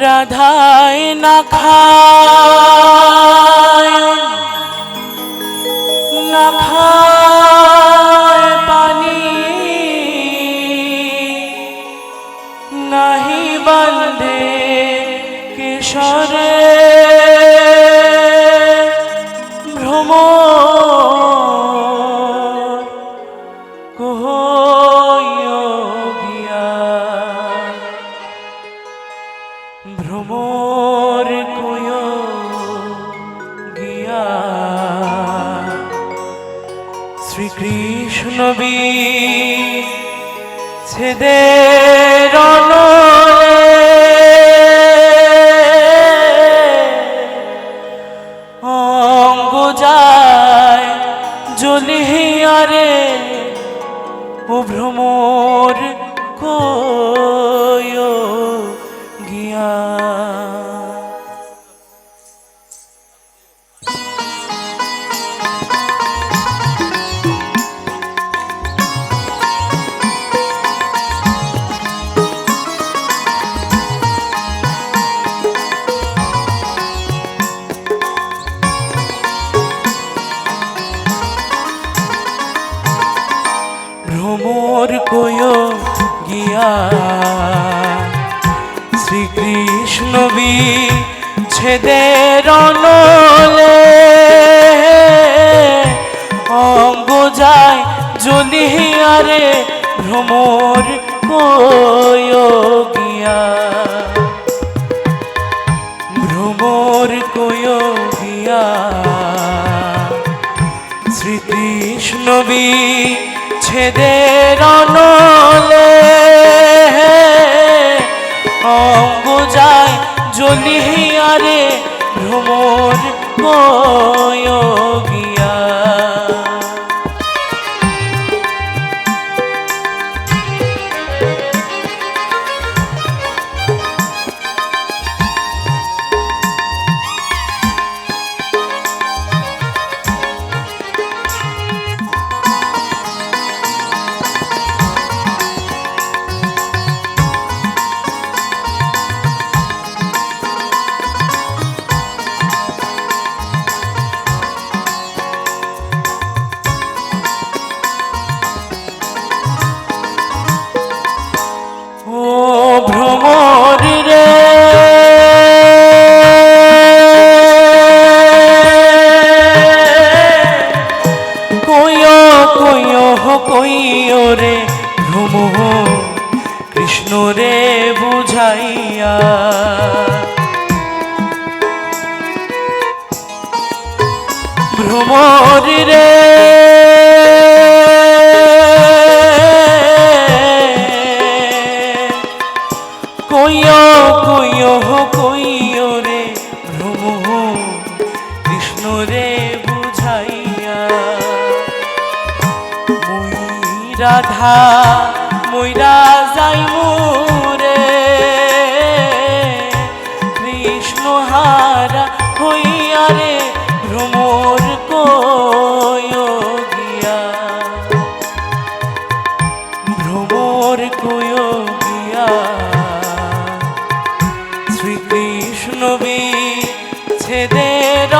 রাধায় না খায় শ্রীকৃষ্ণ বি ছেদে অঙ্গ যায় জলিহিয়ারে ও ভ্রমর ভ্রমর কয় গিয়া। শ্রীকৃষ্ণ বি ছেদের নলে অঙ্গ যায় জ্বলিয়ারে ভ্রমর কয় গিয়া। ভ্রমর কয় গিয়া। শ্রীকৃষ্ণ বি ছেদের নলে অঙ্গ যায় জ্বলিয়ারে ভ্রমণ কয় ভ্রমর রে। কইয় কইয় কইয় রে ভ্রম কৃষ্ণ রে বুঝাইয়া। কইয় কইয় রে ভ্রম কৃষ্ণ বুঝাইয়া। মই রাধা মইরা যাই রে কৃষ্ণ হারা হইয়া রে ভ্রমর কয় শ্রীকৃষ্ণ বি ছেদের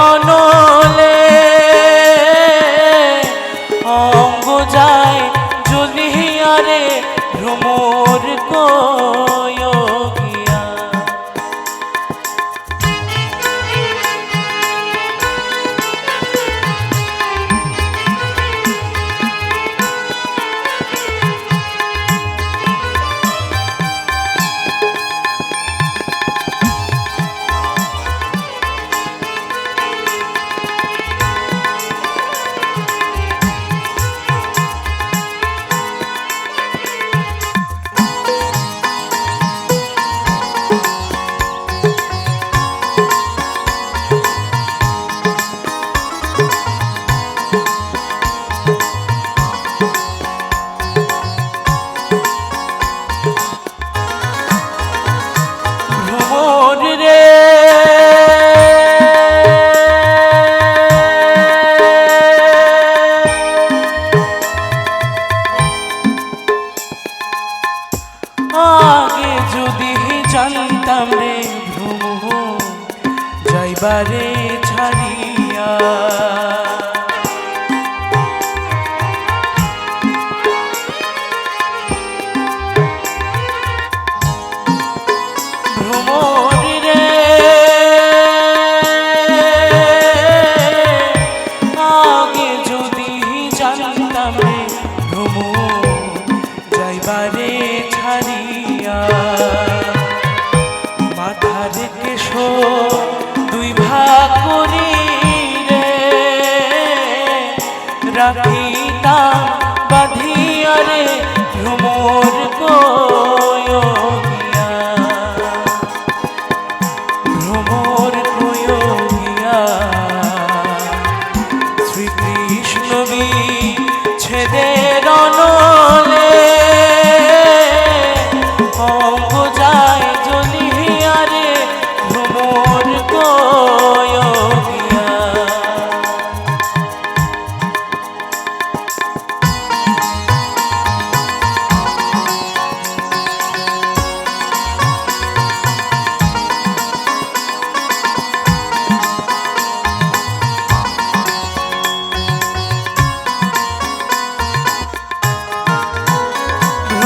by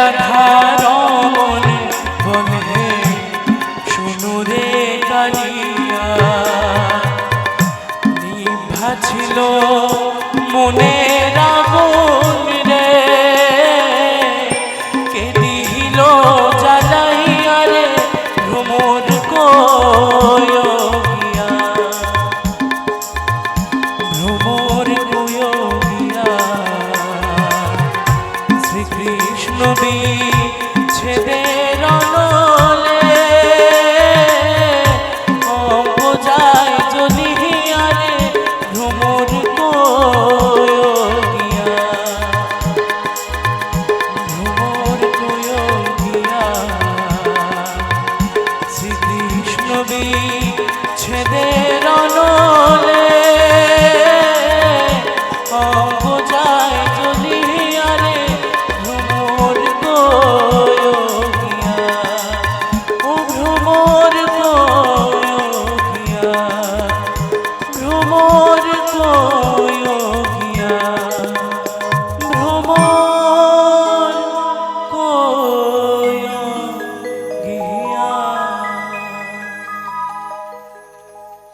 রাধার মনে শুনুরে কানিয়া নিভা ছিল মনে রাগুন রে কে দিল জ্বালাইয়া রে ছেদে